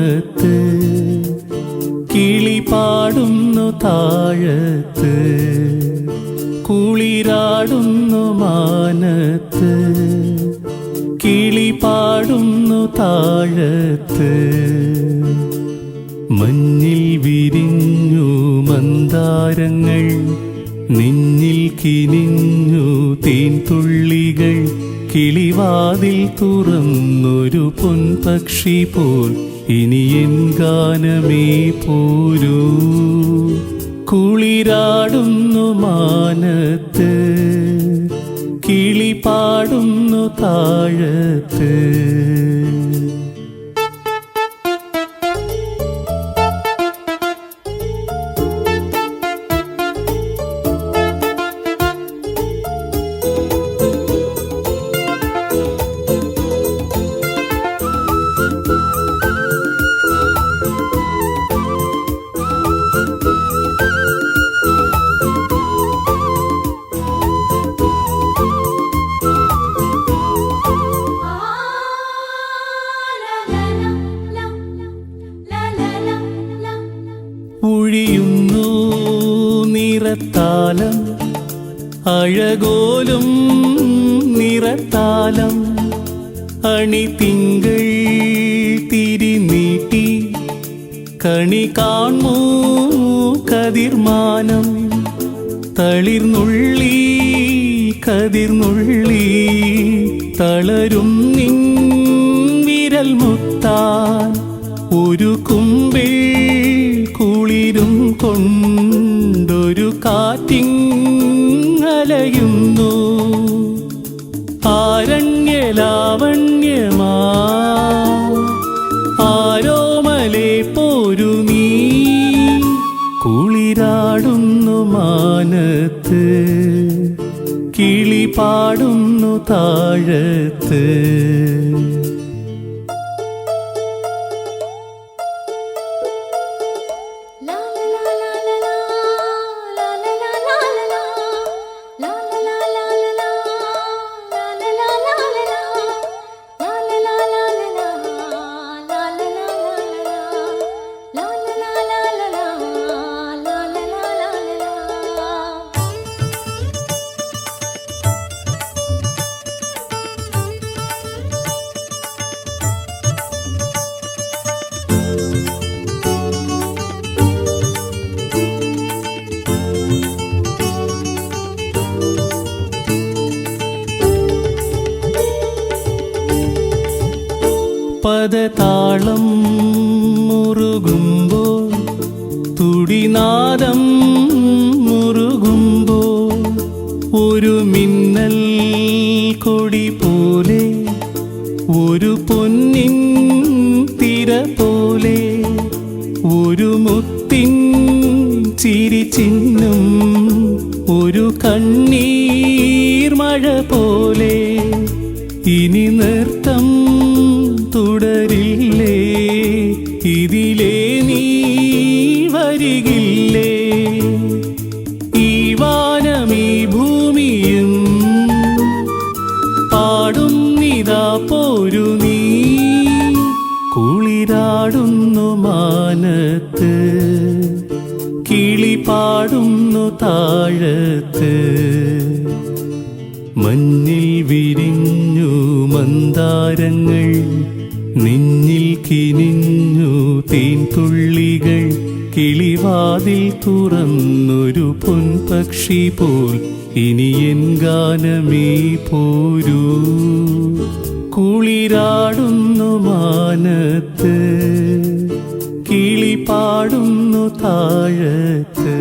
താഴത്ത് കിളി പാടുന്നു താഴത്ത് കുളിരാടുന്നു മാനത്ത് കിളി പാടുന്നു താഴത്ത്. മഞ്ഞിൽ വിരിഞ്ഞു മന്ദാരങ്ങൾ നിന്നിൽ കിനിഞ്ഞു തേൻ തുള്ളികൾ കിളിവാതിൽ തുറന്നൊരു പൊൻപക്ഷി പോൽ ഇനി എൻ ഗാനമേ പോരൂ. കുളിരാടുന്നു മാനത്ത് കിളി പാടുന്നു താഴത്ത്. ഒഴിയുന്നു നിറത്താലം അഴകോലും നിറത്താലം. അണിതിങ്കൾ തിരിനീട്ടി കണി കാണൂ കതിർമാനം. തളിർന്നുള്ളി കതിർന്നുള്ളി തളരും നിൻ വിരൽ മുത്താൻ ഒരു കുളിരും കൊണ്ടൊരു കാറ്റിങ്ങലയുന്നു. ആരണ്യലാവണ്യമാ. ആരോമലെ പോരു നീ. കുളിരാടുന്നു മാനത്ത്. കിളി പാടുന്നു താഴത്ത്. പദതാളം മുറുകുമ്പോൾ തുടിനാദം മുറുകുമ്പോൾ ഒരു മിന്നൽ കൊടി പോലെ ഒരു പൊന്നിൻ തിര പോലെ ഒരു മുത്തിൻ ചിരി ചിഹ്നം ഒരു കണ്ണീർ മഴ പോലെ. ഇനി നൃത്തം തുടരില്ലേ? ഇതിലേ നീ വരികില്ലേ? ഈ വാനമീ ഭൂമിയും പാടും നിതാ പോരു നീ. കുളിരാടുന്നു മാനത്ത് കിളി പാടുന്നു താഴത്ത്. മഞ്ഞിൽ വിരിഞ്ഞു മന്ദാരങ്ങൾ നിന്നിൽ കിനിഞ്ഞു തീൻതുള്ളികൾ കിളിവാതിൽ തുറന്നൊരു പൊൻപക്ഷി പോൽ ഇനി എൻ ഗാനമേ പോരൂ. കുളിരാടുന്നു മാനത്ത് കിളി പാടുന്നു താഴത്ത്.